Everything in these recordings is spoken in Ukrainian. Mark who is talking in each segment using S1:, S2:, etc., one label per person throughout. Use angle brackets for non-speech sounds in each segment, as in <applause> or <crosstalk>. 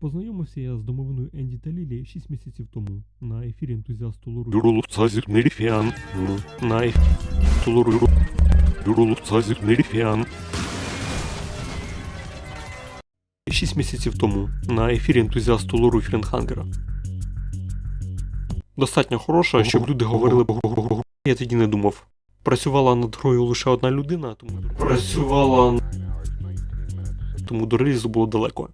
S1: Познайомився я з домовиною Енді та Лілі 6 місяців тому на ефірі ентузіасту Лору.
S2: Дурулу цазір неріфіан. На ефірі. Тулуру. Дурулу цазір неріфіан.
S1: 6 місяців тому на ефірі ентузіасту Лору Френхангера. Достатньо хороша, щоб люди говорили бо я тоді не думав. Працювала над грою лише одна людина, тому працювала. Тому до релізу було далеко.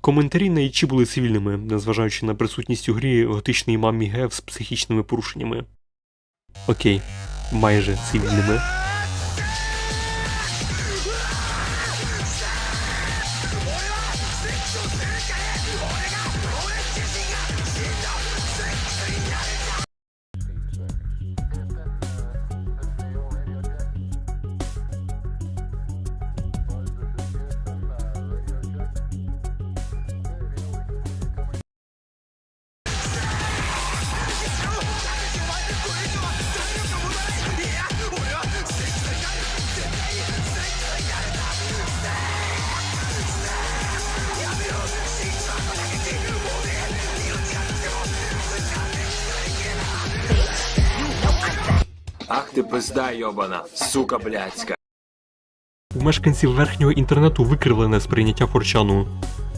S1: Коментарі на ічі були цивільними, незважаючи на присутність у грі готичної мамі Гев з психічними порушеннями. Окей, майже цивільними.
S3: Ти пизда йобана, сука блядська.
S1: У мешканців верхнього інтернету викривлене сприйняття Форчану.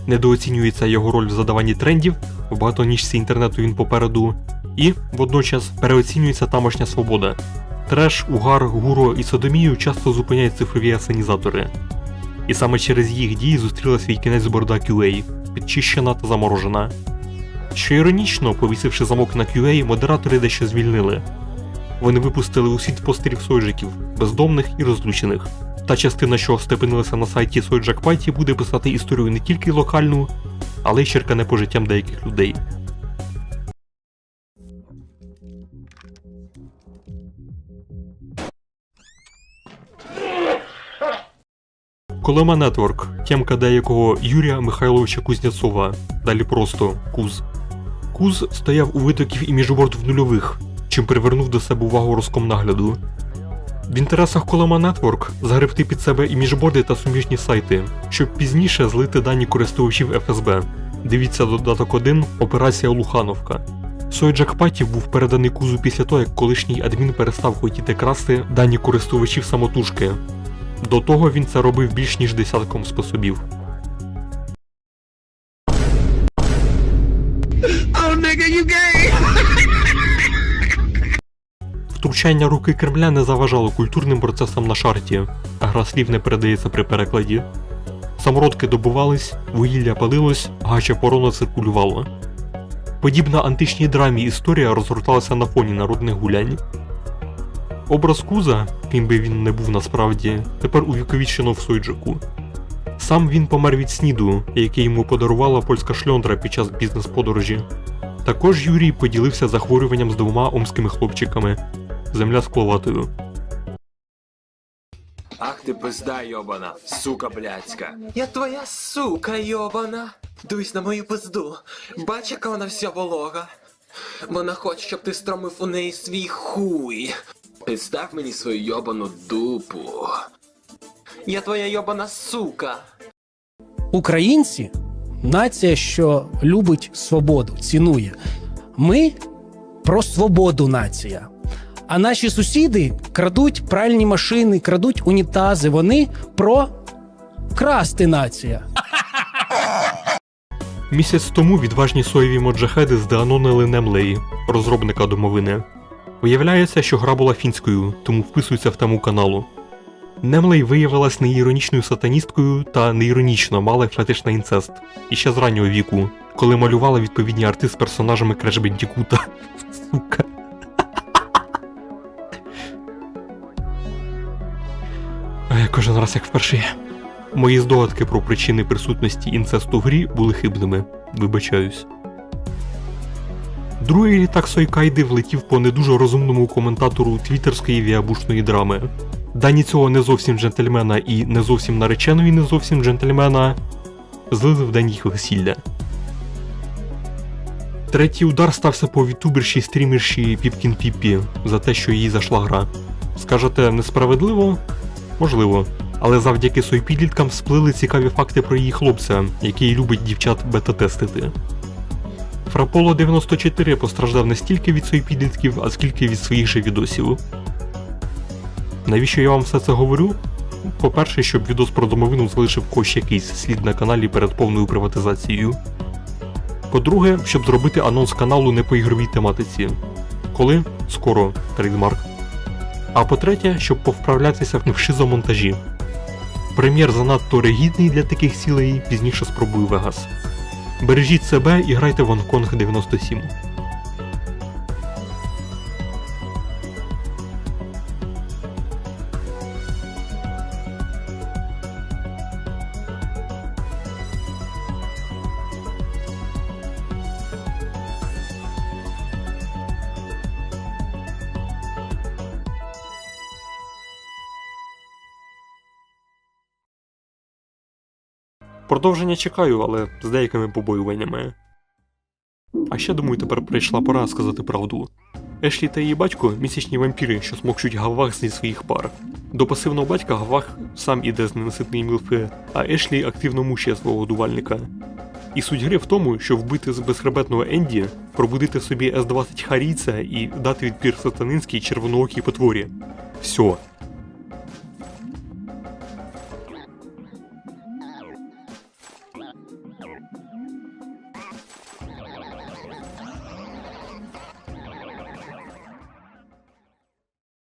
S1: Недооцінюється його роль в задаванні трендів, в багатоніжці інтернету він попереду, і водночас переоцінюється тамошня свобода. Треш, угар, гуро і содомію часто зупиняють цифрові асенізатори. І саме через їх дії зустріла свій кінець борда QA, підчищена та заморожена. Що іронічно, повісивши замок на QA, модератори дещо звільнили. Вони випустили у світ постерів сойджиків, бездомних і розлючених. Та частина, що степенилася на сайті Сойджакпаті, буде писати історію не тільки локальну, але й черкане по життям деяких людей. Колема Нетворк, тємка деякого Юрія Михайловича Кузнєцова, далі просто Куз. Куз стояв у витоків і міжборд в нульових, чим привернув до себе увагу Роскомнагляду. В інтересах Колема Network загребти під себе і міжборди та суміжні сайти, щоб пізніше злити дані користувачів ФСБ. Дивіться додаток 1 Операція Лухановка. Сойджак Паті був переданий кузу після того, як колишній адмін перестав хотіти красти дані користувачів самотужки. До того він це робив більш ніж десятком способів. <laughs> Втручання руки Кремля не заважало культурним процесам на шарті, а гра слів не передається при перекладі. Самородки добувались, вугілля палилось, гача порона циркулювало. Подібна античній драмі історія розгорталася на фоні народних гулянь. Образ Куза, ким би він не був насправді, тепер увіковічено в Сойджику. Сам він помер від сніду, який йому подарувала польська шльондра під час бізнес-подорожі. Також Юрій поділився захворюванням з двома омськими хлопчиками земля скловатою.
S3: Ах ти пизда йобана, сука блядська. Я твоя сука йобана. Дивись на мою пизду. Бач, яка вона вся волога. Вона хоче, щоб ти стромив у неї свій хуй. Підстав мені свою йобану дупу. Я твоя йобана сука.
S4: Українці нація, що любить свободу, цінує. Ми про свободу нація. А наші сусіди крадуть пральні машини, крадуть унітази. Вони про красти нація.
S1: Місяць тому відважні соєві моджахеди здеанонили Немлеї, розробника домовини. Виявляється, що гра була фінською, тому вписується в тему каналу. Немлей виявилась неіронічною сатаністкою та неіронічно мала фетиш на інцест, і ще з раннього віку, коли малювала відповідні арти з персонажами Креш Бендікута. <laughs> Сука. Кожен раз як вперше. Мої здогадки про причини присутності інцесту в грі були хибними. Вибачаюсь. Другий літак Сойкайди влетів по не дуже розумному коментатору твіттерської віабушної драми. Дані цього не зовсім джентльмена і не зовсім нареченої не зовсім джентльмена злили в день їх весілля. Третій удар стався по вітуберші стрімерші Піпкін Піппі за те, що їй зайшла гра. Скажете, несправедливо? Можливо. Але завдяки сойпідліткам сплили цікаві факти про її хлопця, який любить дівчат бета-тестити. Фраполо 94 постраждав не стільки від сойпідлітків, а скільки від своїх же відосів. Навіщо я вам все це говорю? По-перше, щоб відос про домовину залишив хоч якийсь слід на каналі перед повною приватизацією. По-друге, щоб зробити анонс каналу не по ігровій тематиці. Коли? Скоро, трейдмарк. А по-третє, щоб повправлятися в шизомонтажі. Прем'єр занадто ригідний для таких цілей, пізніше спробую Вегас. Бережіть себе і грайте в Гонконг 97. Продовження чекаю, але з деякими побоюваннями. А ще думаю, тепер прийшла пора сказати правду. Ешлі та її батько місячні вампіри, що смокчуть гавах зі своїх пар. До пасивного батька гавах сам іде з ненаситної мілфи, а Ешлі активно мучає свого годувальника. І суть гри в тому, що вбити з безхребетного Енді, пробудити собі С-20 Харійця і дати відпір сатанинській червоноокій потворі. Все,